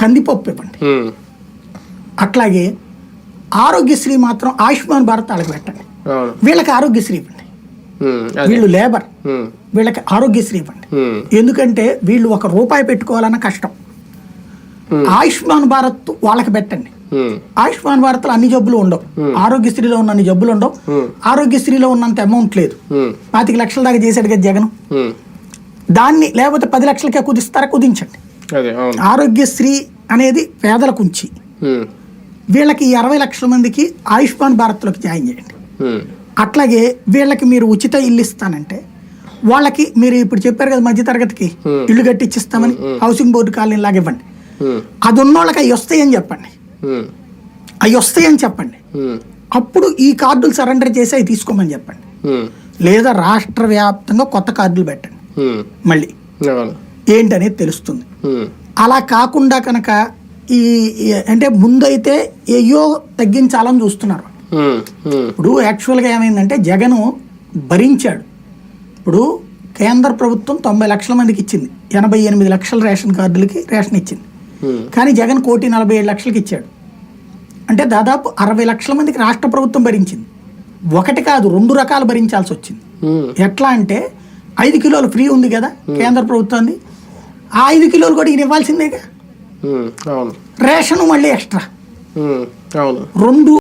కందిపప్పు ఇవ్వండి అట్లాగే ఆరోగ్యశ్రీ మాత్రం ఆయుష్మాన్ భారత్ వాళ్ళకి పెట్టండి. వీళ్ళకి ఆరోగ్యశ్రీ ఇవ్వండి. వీళ్ళు లేబర్. వీళ్ళకి ఆరోగ్యశ్రీ ఇవ్వండి. ఎందుకంటే వీళ్ళు ఒక రూపాయి పెట్టుకోవాలన్న కష్టం. ఆయుష్మాన్ భారత్ వాళ్ళకి పెట్టండి. ఆయుష్మాన్ భారత్లో అన్ని జబ్బులు ఉండవు. ఆరోగ్యశ్రీలో ఉన్న అన్ని జబ్బులు ఉండవు. ఆరోగ్యశ్రీలో ఉన్నంత అమౌంట్ లేదు. పాతిక లక్షల దాకా చేశాడు కదా జగన్. దాన్ని లేకపోతే పది లక్షలకే కుదిస్తారా? కుదించండి. ఆరోగ్యశ్రీ అనేది పేదలకు ఉంచి వీళ్ళకి అరవై లక్షల మందికి ఆయుష్మాన్ భారత్లోకి జాయిన్ చేయండి. అట్లాగే వీళ్ళకి మీరు ఉచిత ఇల్లు ఇస్తానంటే వాళ్ళకి మీరు ఇప్పుడు చెప్పారు కదా మధ్యతరగతికి. ఇల్లు కట్టించిస్తామని హౌసింగ్ బోర్డు కాలనీ లాగా ఇవ్వండి అది ఉన్న వాళ్ళకి అవి వస్తాయని చెప్పండి. అవి వస్తాయని చెప్పండి. అప్పుడు ఈ కార్డులు సరెండర్ చేసి అవి తీసుకోమని చెప్పండి. లేదా రాష్ట్ర వ్యాప్తంగా కొత్త కార్డులు పెట్టండి. మళ్ళీ. ఏంటనేది తెలుస్తుంది. అలా కాకుండా కనుక ఈ అంటే ముందైతే అయ్యో తగ్గించాలని చూస్తున్నారు. ఇప్పుడు యాక్చువల్గా ఏమైందంటే జగను భరించాడు. ఇప్పుడు కేంద్ర ప్రభుత్వం తొంభై లక్షల మందికి ఇచ్చింది. ఎనభై ఎనిమిది లక్షల రేషన్ కార్డులకి రేషన్ ఇచ్చింది. కానీ జగన్ కోటి నలభై ఏడు లక్షలకి ఇచ్చాడు. అంటే దాదాపు అరవై లక్షల మందికి రాష్ట్ర ప్రభుత్వం భరించింది. ఒకటి కాదు రెండు రకాలు భరించాల్సి వచ్చింది. ఎట్లా అంటే ఐదు కిలోలు ఫ్రీ ఉంది కదా కేంద్ర ప్రభుత్వాన్ని. ఆ ఐదు కిలోలు కూడా ఈయన ఇవ్వాల్సిందేగా? రేషను మళ్ళీ ఎక్స్ట్రా? అవును. రెండు